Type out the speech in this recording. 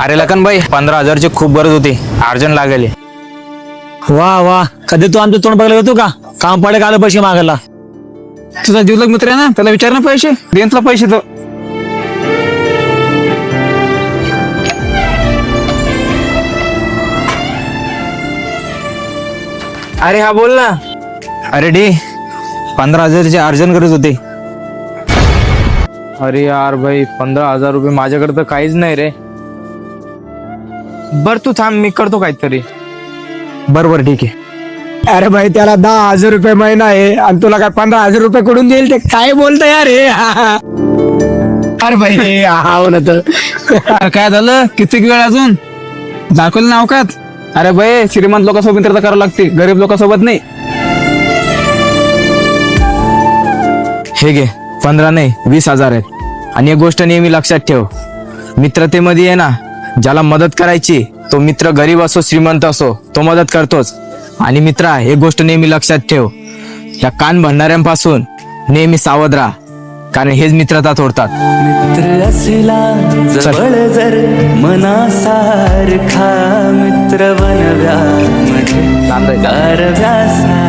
अरे लखन भाई पंधरा हजारची खूप गरज होती. अर्जंट लागेल. वा वा. कधी तू आमचं तोंड बघायला येतो का? काम पडे का आलं पैसे मागायला? तुझा जीवलग मित्र आहे ना? त्याला विचार ना पैसे. देन तुला पैसे तो. अरे हा बोल ना. अरे डी पंधरा हजारची अर्जंट गरज होती. अरे यार भाई पंधरा हजार रुपये माझ्याकडे तर काहीच नाही रे. बर तू थांब मी करतो काहीतरी. बर बर ठीक आहे. अरे भाई त्याला दहा हजार रुपये महिना आहे आणि तुला काय पंधरा हजार रुपये कडून देईल ते काय बोलत यार हे? अरे भाई हा हो ना तर. अरे काय झालं? किती वेळ अजून? दाखवलं नाव का? अरे भाई श्रीमंत लोकांसोबत मित्रता करावं लागते गरीब लोकांसोबत नाही. हे घे पंधरा नाही वीस हजार आहेत आणि एक गोष्ट नेहमी लक्षात ठेव. मित्रतेमध्ये आहे ना ज्याला मदत करायची तो मित्र गरीब असो श्रीमंत असो तो मदत करतोच. आणि मित्रा एक गोष्ट नेहमी लक्षात ठेव. या कान भरणाऱ्यांपासून नेहमी सावध राहा कारण हेच मित्रता तोडतात. मित्र असला जवळ जर मनासारखा मित्र गारव्यासारखा